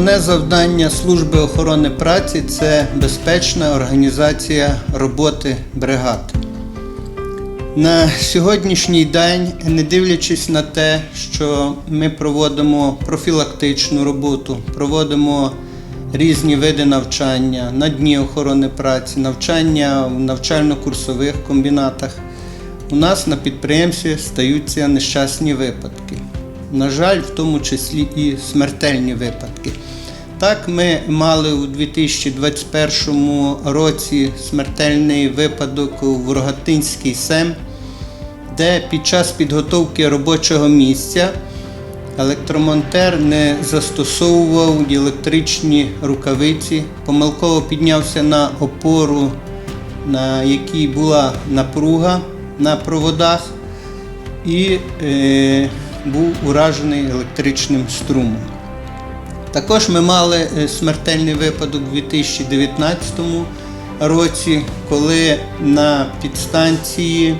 Основне завдання служби охорони праці це безпечна організація роботи бригад. На сьогоднішній день, не дивлячись на те, що ми проводимо профілактичну роботу, проводимо різні види навчання на дні охорони праці, навчання в навчально-курсових комбінатах, у нас на підприємстві стаються нещасні випадки. На жаль, в тому числі і смертельні випадки. Так, ми мали у 2021 році смертельний випадок в Рогатинський СЕМ, де під час підготовки робочого місця електромонтер не застосовував електричні рукавиці, помилково піднявся на опору, на якій була напруга на проводах, і е, був уражений електричним струмом. Також ми мали е, смертельний випадок у 2019 році, коли на підстанції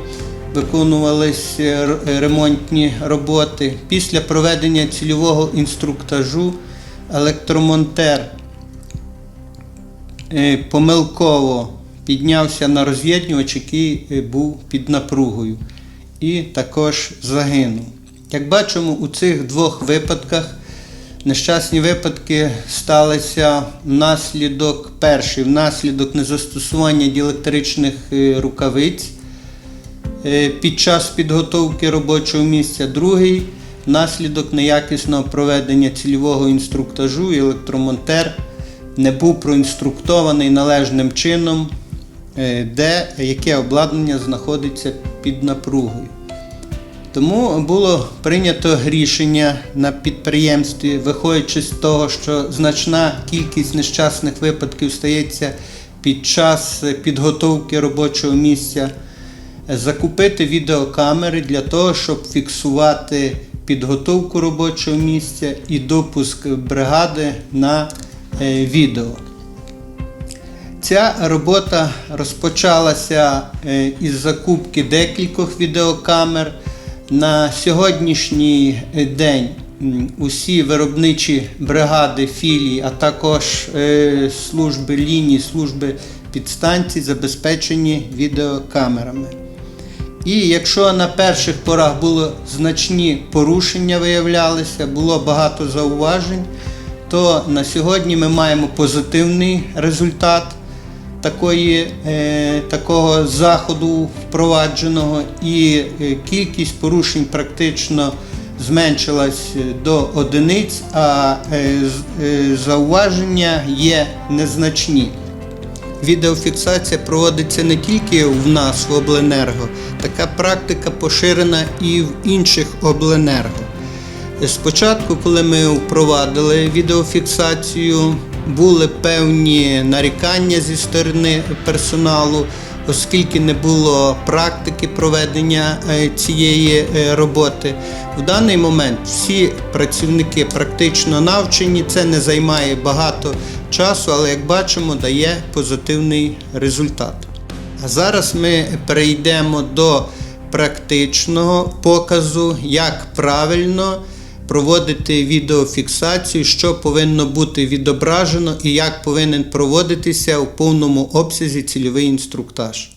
виконувалися ремонтні роботи. Після проведення цільового інструктажу електромонтер е, помилково піднявся на роз'єднювач, який е, був під напругою, і також загинув. Як бачимо, у цих двох випадках нещасні випадки сталися внаслідок перший, внаслідок незастосування діелектричних е, рукавиць е, під час підготовки робочого місця, другий внаслідок неякісного проведення цільового інструктажу і електромонтер не був проінструктований належним чином, е, де яке обладнання знаходиться під напругою. Тому було прийнято рішення на підприємстві, виходячи з того, що значна кількість нещасних випадків стається під час підготовки робочого місця, закупити відеокамери для того, щоб фіксувати підготовку робочого місця і допуск бригади на е, відео. Ця робота розпочалася е, із закупки декількох відеокамер. На сьогоднішній е, день усі виробничі бригади, філії, а також е, служби ліній, служби підстанцій забезпечені відеокамерами. І якщо на перших порах було значні порушення виявлялися, було багато зауважень, то на сьогодні ми маємо позитивний результат такої, е, такого заходу впровадженого, і е, кількість порушень практично зменшилась до одиниць, а е, е, зауваження є незначні. Відеофіксація проводиться не тільки в нас в обленерго, така практика поширена і в інших обленерго. Спочатку, коли ми впровадили відеофіксацію, були певні нарікання зі сторони персоналу, оскільки не було практики проведення е, цієї е, роботи. В даний момент всі працівники практично навчені, це не займає багато часу, але як бачимо, дає позитивний результат. А зараз ми перейдемо до практичного показу, як правильно проводити відеофіксацію, що повинно бути відображено і як повинен проводитися у повному обсязі цільовий інструктаж.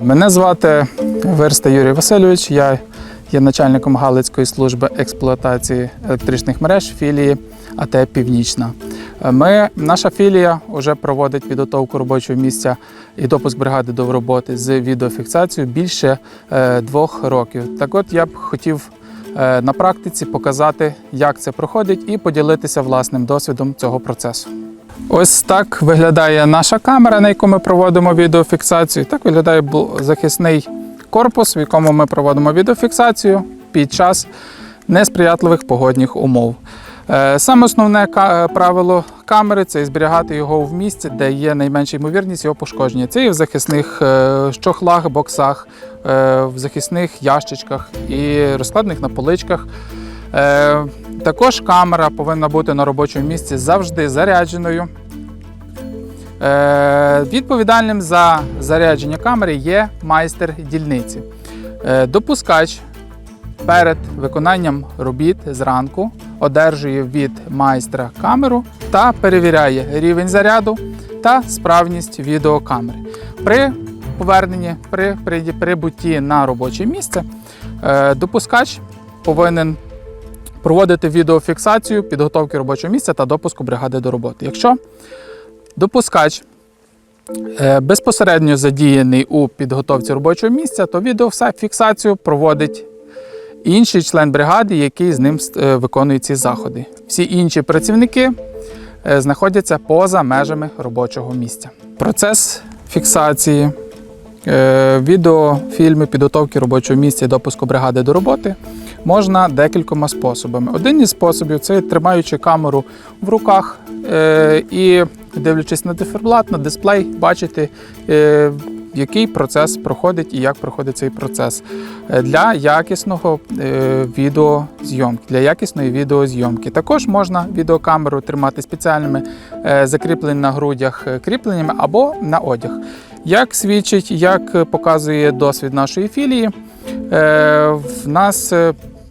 Мене звати Верста Юрій Васильович. Я є начальником Галицької служби експлуатації електричних мереж філії АТ Північна. Ми, наша філія вже проводить підготовку робочого місця і допуск бригади до роботи з відеофіксацією більше е, двох років. Так от я б хотів е, на практиці показати, як це проходить, і поділитися власним досвідом цього процесу. Ось так виглядає наша камера, на яку ми проводимо відеофіксацію. Так виглядає захисний корпус, в якому ми проводимо відеофіксацію під час несприятливих погодних умов. Е, Саме основне правило камери це зберігати його в місці, де є найменша ймовірність його пошкодження. Це і в захисних е, чохлах, боксах, е, в захисних ящичках і розкладених на поличках. Е, Також камера повинна бути на робочому місці завжди зарядженою. Е, Відповідальним за зарядження камери є майстер дільниці. Е, Допускач перед виконанням робіт зранку одержує від майстра камеру та перевіряє рівень заряду та справність відеокамери. При поверненні, при при- прибутті на робоче місце, е, допускач повинен проводити відеофіксацію підготовки робочого місця та допуску бригади до роботи. Якщо допускач е, безпосередньо задіяний у підготовці робочого місця, то відеофіксацію проводить інший член бригади, який з ним е, виконує ці заходи. Всі інші працівники е, знаходяться поза межами робочого місця. Процес фіксації відеофільми підготовки робочого місця і допуску бригади до роботи можна декількома способами. Один із способів це тримаючи камеру в руках і дивлячись на диферблат, на дисплей, бачити, е, який процес проходить і як проходить цей процес Е, для якісного е, відеозйомки, для якісної відеозйомки. Також можна відеокамеру тримати спеціальними закріпленими на грудях кріпленнями або на одяг. Як свідчить, як показує досвід нашої філії, в нас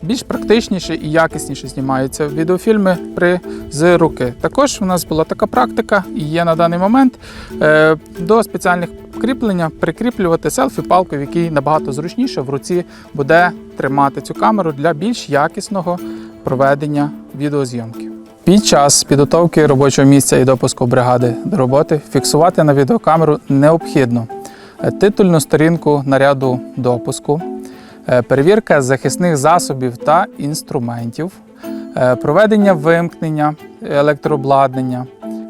більш практичніше і якісніше знімаються відеофільми при з руки. Також в нас була така практика, і є на даний момент е, до спеціальних кріплення прикріплювати селфі-палку, в якій набагато зручніше в руці буде тримати цю камеру для більш якісного проведення відеозйомки. Під час підготовки робочого місця і допуску бригади до роботи фіксувати на відеокамеру необхідно титульну сторінку наряду допуску, перевірка захисних засобів та інструментів, е, проведення вимкнення електрообладнання,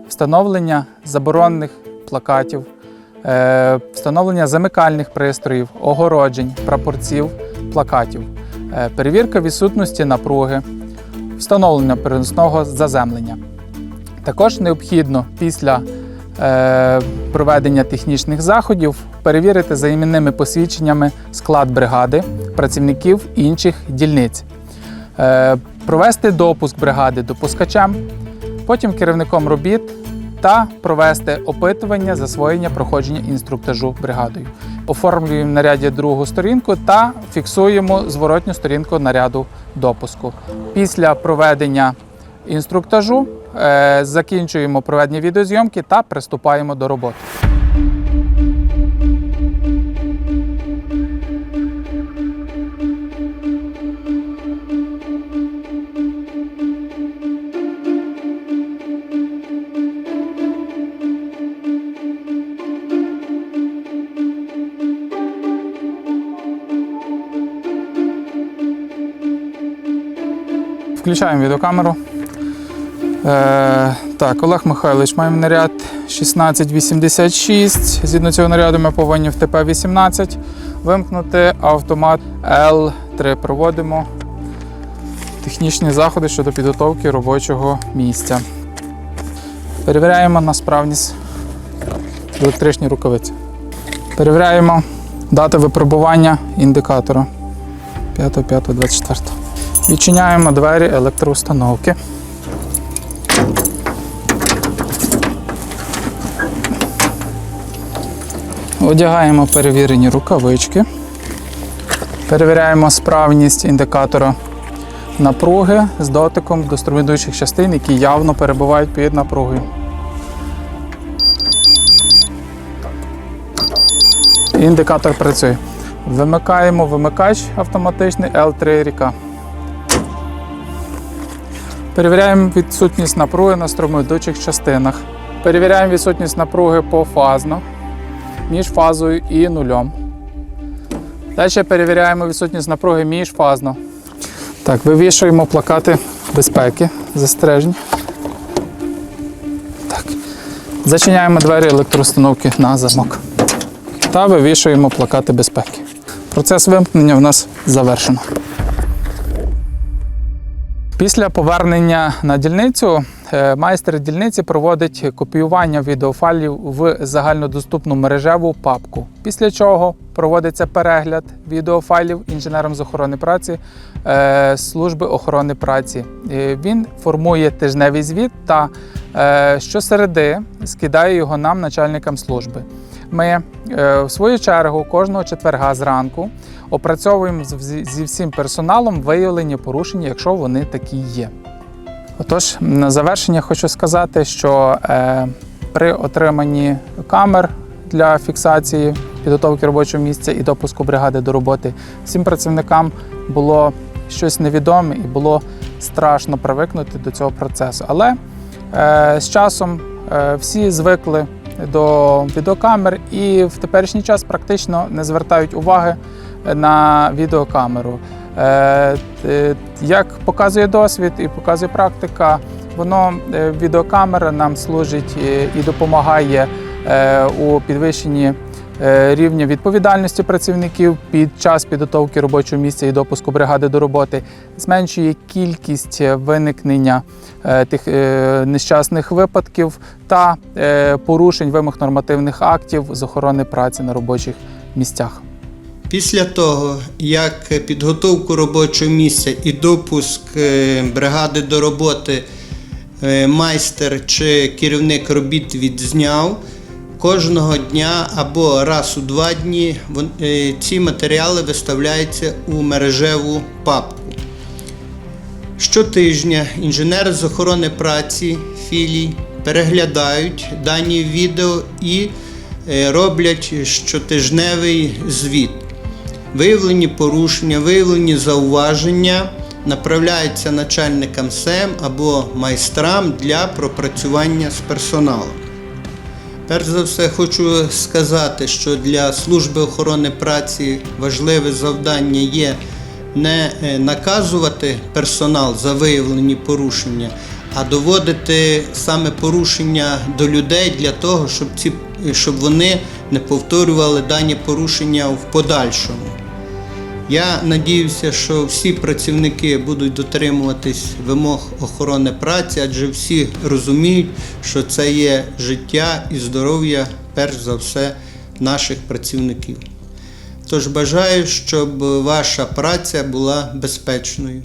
встановлення заборонених плакатів, е, встановлення замикальних пристроїв, огороджень, прапорців, плакатів, е, перевірка відсутності напруги, встановлення переносного заземлення. Також необхідно після е, проведення технічних заходів перевірити за іменними посвідченнями склад бригади, працівників інших дільниць, е, провести допуск бригади допускачем, потім керівником робіт та провести опитування засвоєння проходження інструктажу бригадою. Оформлюємо наряді другу сторінку та фіксуємо зворотню сторінку наряду допуску. Після проведення інструктажу е, закінчуємо проведення відеозйомки та приступаємо до роботи. Включаємо відеокамеру. Е, так, Олег Михайлович, маємо наряд 1686. Згідно цього наряду ми повинні в ТП-18 вимкнути автомат L3. Проводимо технічні заходи щодо підготовки робочого місця. Перевіряємо на справність електричні рукавиці. Перевіряємо дати випробування індикатора 5.5.24. Відчиняємо двері електроустановки. Одягаємо перевірені рукавички. Перевіряємо справність індикатора напруги з дотиком до струмідуючих частин, які явно перебувають під напругою. Індикатор працює. Вимикаємо вимикач автоматичний L3 ріка. Перевіряємо відсутність напруги на струмовідучих частинах. Перевіряємо відсутність напруги пофазно між фазою і нульом. Далі перевіряємо відсутність напруги міжфазно. Так, вивішуємо плакати безпеки, застережень. Так. Зачиняємо двері електроустановки на замок. Та вивішуємо плакати безпеки. Процес вимкнення в нас завершено. Після повернення на дільницю майстер дільниці проводить копіювання відеофайлів в загальнодоступну мережеву папку. Pісля чого проводиться перегляд відеофайлів інженером з охорони праці е, служби охорони праці. Е, Він формує тижневий звіт та е, щосереди скидає його нам, начальникам служби. Ми е, в свою чергу кожного четверга зранку опрацьовуємо зі всім персоналом виявлені порушення, якщо вони такі є. Отож, на завершення хочу сказати, що е, при отриманні камер для фіксації підготовки робочого місця і допуску бригади до роботи всім працівникам було щось невідоме і було страшно привикнути до цього процесу. Але е, з часом е, всі звикли до відеокамер і в теперішній час практично не звертають уваги на відеокамеру. Е, е, Як показує досвід і показує практика, воно е, відеокамера нам служить і- допомагає у підвищенні рівня відповідальності працівників під час підготовки робочого місця і допуску бригади до роботи, зменшує кількість виникнення тих нещасних випадків та порушень вимог нормативних актів з охорони праці на робочих місцях. Після того, як підготовку робочого місця і допуск е, бригади до роботи е, майстер чи керівник робіт відзняв, кожного дня або раз у два дні е, ці матеріали виставляються у мережеву папку. Щотижня інженери з охорони праці філій переглядають дані відео і роблять щотижневий звіт. Виявлені порушення, виявлені зауваження направляються начальникам СЕМ або майстрам для пропрацювання з персоналом. Перш за все, хочу сказати, що для служби охорони праці важливе завдання є не е, наказувати персонал за виявлені порушення, а доводити саме порушення до людей для того, щоб, ці, щоб вони не повторювали дані порушення в подальшому. Я надіюся, що всі працівники будуть дотримуватись вимог охорони праці, адже всі розуміють, що це є життя і здоров'я, перш за все, наших працівників. Тож бажаю, щоб ваша праця була безпечною.